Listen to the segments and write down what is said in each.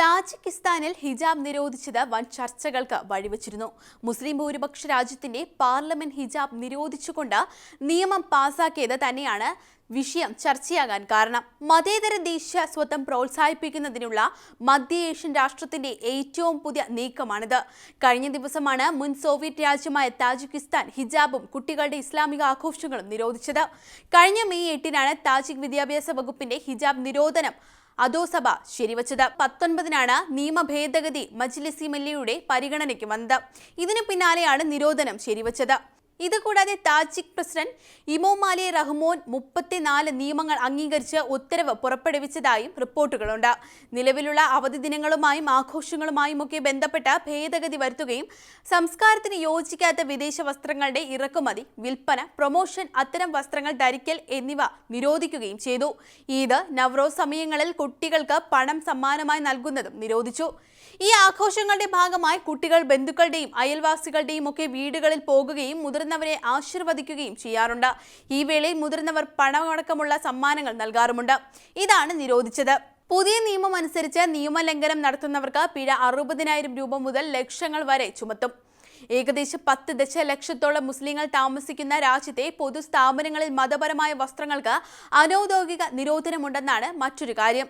താജിക്കിസ്ഥാനിൽ ഹിജാബ് നിരോധിച്ചത് വൻ ചർച്ചകൾക്ക് വഴിവെച്ചിരുന്നു. മുസ്ലിം ഭൂരിപക്ഷ രാജ്യത്തിന്റെ പാർലമെന്റ് ഹിജാബ് നിരോധിച്ചുകൊണ്ട് നിയമം പാസാക്കിയത് തന്നെയാണ് വിഷയം ചർച്ചയാകാൻ കാരണം. മതേതര ദേശീയ സ്വത്വം പ്രോത്സാഹിപ്പിക്കുന്നതിനുള്ള മധ്യ ഏഷ്യൻ രാഷ്ട്രത്തിന്റെ ഏറ്റവും പുതിയ നീക്കമാണിത്. കഴിഞ്ഞ ദിവസമാണ് മുൻ സോവിയറ്റ് രാജ്യമായ താജിക്കിസ്ഥാൻ ഹിജാബും കുട്ടികളുടെ ഇസ്ലാമിക ആഘോഷങ്ങളും നിരോധിച്ചത്. കഴിഞ്ഞ മെയ് എട്ടിനാണ് താജിക് വിദ്യാഭ്യാസ വകുപ്പിന്റെ ഹിജാബ് നിരോധനം അധോസഭ ശരിവച്ചത് പത്തൊൻപതിനാണ് നിയമ ഭേദഗതി മജ്ലിസിമല്ലിയുടെ പരിഗണനയ്ക്ക് വന്നത്. ഇതിനു പിന്നാലെയാണ് നിരോധനം ശരിവച്ചത്. ഇതുകൂടാതെ താജിക് പ്രസിഡന്റ് ഇമോമാലി റഹ്മോൻ മുപ്പത്തിനാല് നിയമങ്ങൾ അംഗീകരിച്ച് ഉത്തരവ് പുറപ്പെടുവിച്ചതായും റിപ്പോർട്ടുകളുണ്ട്. നിലവിലുള്ള അവധി ദിനങ്ങളുമായും ആഘോഷങ്ങളുമായും ഒക്കെ ബന്ധപ്പെട്ട ഭേദഗതി വരുത്തുകയും സംസ്കാരത്തിന് യോജിക്കാത്ത വിദേശ വസ്ത്രങ്ങളുടെ ഇറക്കുമതി വിൽപ്പന പ്രൊമോഷൻ അത്തരം വസ്ത്രങ്ങൾ ധരിക്കൽ എന്നിവ നിരോധിക്കുകയും ചെയ്തു. ഈദ് നവറോസ് സമയങ്ങളിൽ കുട്ടികൾക്ക് പണം സമ്മാനമായി നൽകുന്നതും നിരോധിച്ചു. ഈ ആഘോഷങ്ങളുടെ ഭാഗമായി കുട്ടികൾ ബന്ധുക്കളുടെയും അയൽവാസികളുടെയും ഒക്കെ വീടുകളിൽ പോകുകയും മുതിർന്നവരെ ആശീർവദിക്കുകയും ചെയ്യാറുണ്ട്. ഈ വേളയിൽ മുതിർന്നവർ പണമടക്കമുള്ള സമ്മാനങ്ങൾ നൽകാറുമുണ്ട്. ഇതാണ് നിരോധിച്ചത്. പുതിയ നിയമം അനുസരിച്ച് നിയമലംഘനം നടത്തുന്നവർക്ക് പിഴ അറുപതിനായിരം രൂപ മുതൽ ലക്ഷങ്ങൾ വരെ ചുമത്തും. ഏകദേശം പത്ത് ദശലക്ഷത്തോളം മുസ്ലിങ്ങൾ താമസിക്കുന്ന രാജ്യത്തെ പൊതുസ്ഥാപനങ്ങളിൽ മതപരമായ വസ്ത്രങ്ങൾക്ക് അനൌദ്യോഗിക നിരോധനമുണ്ടെന്നാണ് മറ്റൊരു കാര്യം.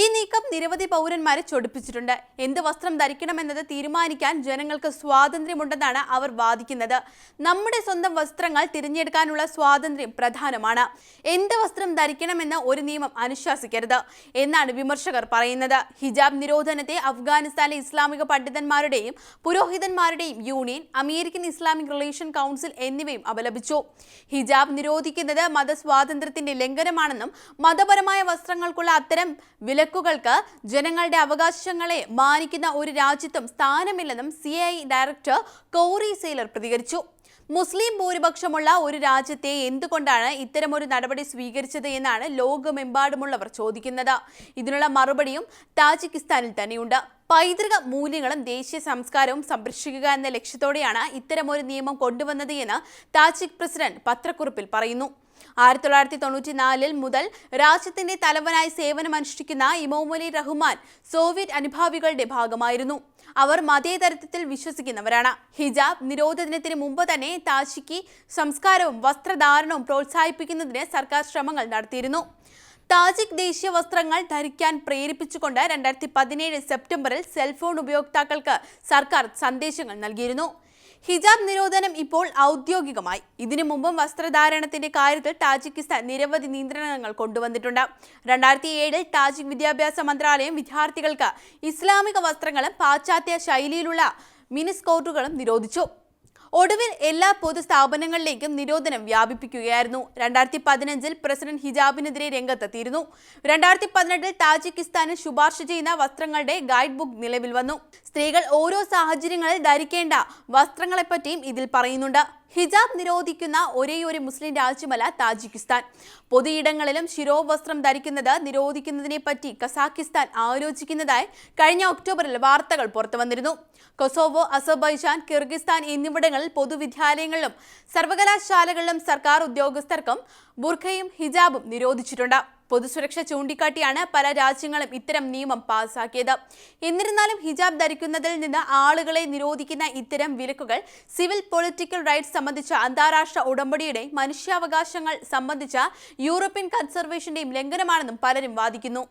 ഈ നീക്കം നിരവധി പൗരന്മാരെ ചൊടിപ്പിച്ചിട്ടുണ്ട്. എന്ത് വസ്ത്രം ധരിക്കണമെന്നത് തീരുമാനിക്കാൻ ജനങ്ങൾക്ക് സ്വാതന്ത്ര്യമുണ്ടെന്നാണ് അവർ വാദിക്കുന്നത്. നമ്മുടെ സ്വന്തം വസ്ത്രങ്ങൾ തിരഞ്ഞെടുക്കാനുള്ള സ്വാതന്ത്ര്യം പ്രധാനമാണ്. എന്ത് വസ്ത്രം ധരിക്കണമെന്ന് ഒരു നിയമം അനുശാസിക്കരുത് എന്നാണ് വിമർശകർ പറയുന്നത്. ഹിജാബ് നിരോധനത്തെ അഫ്ഗാനിസ്ഥാനിലെ ഇസ്ലാമിക പണ്ഡിതന്മാരുടെയും പുരോഹിതന്മാരുടെയും union American Islamic relation council എന്നിവയും അപലപിച്ചു. ഹിജാബ് നിരോധിക്കുന്നത് മതസ്വാതന്ത്ര്യത്തിന്റെ ലംഘനമാണെന്നും മതപരമായ വസ്ത്രങ്ങൾക്കുള്ള അത്തരം വിലക്കുകൾക്ക് ജനങ്ങളുടെ അവകാശങ്ങളെ മാനിക്കുന്ന ഒരു രാജ്യത്തും സ്ഥാനമില്ലെന്നും സി ഡയറക്ടർ കോറി സെയിലർ പ്രതികരിച്ചു. മുസ്ലിം ഭൂരിപക്ഷമുള്ള ഒരു രാജ്യത്തെ എന്തുകൊണ്ടാണ് ഇത്തരമൊരു നടപടി സ്വീകരിച്ചത് എന്നാണ് ലോകമെമ്പാടുമുള്ളവർ ചോദിക്കുന്നത്. ഇതിനുള്ള മറുപടിയും താജിക്കിസ്ഥാനിൽ തന്നെയുണ്ട്. പൈതൃക മൂല്യങ്ങളും ദേശീയ സംസ്കാരവും സംരക്ഷിക്കുക എന്ന ലക്ഷ്യത്തോടെയാണ് ഇത്തരമൊരു നിയമം കൊണ്ടുവന്നത് എന്ന് താജിക് പ്രസിഡന്റ് പത്രക്കുറിപ്പിൽ പറയുന്നു. ആയിരത്തി തൊള്ളായിരത്തി തൊണ്ണൂറ്റിനാലിൽ മുതൽ രാജ്യത്തിന്റെ തലവനായി സേവനമനുഷ്ഠിക്കുന്ന ഇമോമലി റഹ്മാൻ സോവിയറ്റ് അനുഭാവികളുടെ ഭാഗമായിരുന്നു. അവർ മതേതരത്വത്തിൽ വിശ്വസിക്കുന്നവരാണ്. ഹിജാബ് നിരോധനത്തിന് മുമ്പ് തന്നെ താജിക്കി സംസ്കാരവും വസ്ത്രധാരണവും പ്രോത്സാഹിപ്പിക്കുന്നതിന് സർക്കാർ ശ്രമങ്ങൾ നടത്തിയിരുന്നു. താജിക് ദേശീയ വസ്ത്രങ്ങൾ ധരിക്കാൻ പ്രേരിപ്പിച്ചുകൊണ്ട് രണ്ടായിരത്തി പതിനേഴ് സെപ്റ്റംബറിൽ സെൽഫോൺ ഉപയോക്താക്കൾക്ക് സർക്കാർ സന്ദേശങ്ങൾ നൽകിയിരുന്നു. ഹിജാബ് നിരോധനം ഇപ്പോൾ ഔദ്യോഗികമായി. ഇതിനു മുമ്പും വസ്ത്രധാരണത്തിന്റെ കാര്യത്തിൽ താജിക്കിസ്ഥാൻ നിരവധി നിയന്ത്രണങ്ങൾ കൊണ്ടുവന്നിട്ടുണ്ട്. രണ്ടായിരത്തി ഏഴിൽ താജിക് വിദ്യാഭ്യാസ മന്ത്രാലയം വിദ്യാർത്ഥികൾക്ക് ഇസ്ലാമിക വസ്ത്രങ്ങളും പാശ്ചാത്യ ശൈലിയിലുള്ള മിനിസ്കോട്ടുകളും നിരോധിച്ചു. ഒടുവിൽ എല്ലാ പൊതുസ്ഥാപനങ്ങളിലേക്കും നിരോധനം വ്യാപിപ്പിക്കുകയായിരുന്നു. രണ്ടായിരത്തി പതിനഞ്ചിൽ പ്രസിഡന്റ് ഹിജാബിനെതിരെ രംഗത്തെത്തിയിരുന്നു. രണ്ടായിരത്തി പതിനെട്ടിൽ താജിക്കിസ്ഥാനിൽ ശുപാർശ ചെയ്യുന്ന വസ്ത്രങ്ങളുടെ ഗൈഡ് ബുക്ക് നിലവിൽ വന്നു. സ്ത്രീകൾ ഓരോ സാഹചര്യങ്ങളിൽ ധരിക്കേണ്ട വസ്ത്രങ്ങളെപ്പറ്റിയും ഇതിൽ പറയുന്നുണ്ട്. ഹിജാബ് നിരോധിക്കുന്ന ഒരേയൊരു മുസ്ലിം രാജ്യമല്ല താജിക്കിസ്ഥാൻ. പൊതുയിടങ്ങളിലും ശിരോവസ്ത്രം ധരിക്കുന്നത് നിരോധിക്കുന്നതിനെ പറ്റി കസാഖിസ്ഥാൻ ആലോചിക്കുന്നതായി കഴിഞ്ഞ ഒക്ടോബറിൽ വാർത്തകൾ പുറത്തുവന്നിരുന്നു. കൊസോവോ അസർബൈജാൻ കിർഗിസ്ഥാൻ എന്നിവിടങ്ങളിൽ പൊതുവിദ്യാലയങ്ങളിലും സർവകലാശാലകളിലും സർക്കാർ ഉദ്യോഗസ്ഥർക്കും ബുർഖയും ഹിജാബും നിരോധിച്ചിട്ടുണ്ട്. പൊതുസുരക്ഷ ചൂണ്ടിക്കാട്ടിയാണ് പല രാജ്യങ്ങളും ഇത്തരം നിയമം പാസാക്കിയത്. എന്നിരുന്നാലും ഹിജാബ് ധരിക്കുന്നതിൽ നിന്ന് ആളുകളെ നിരോധിക്കുന്ന ഇത്തരം വിലക്കുകൾ സിവിൽ പൊളിറ്റിക്കൽ റൈറ്റ്സ് സംബന്ധിച്ച അന്താരാഷ്ട്ര ഉടമ്പടിയുടെ മനുഷ്യാവകാശങ്ങൾ സംബന്ധിച്ച യൂറോപ്യൻ കൺസർവേഷന്റെയും ലംഘനമാണെന്നും പലരും വാദിക്കുന്നു.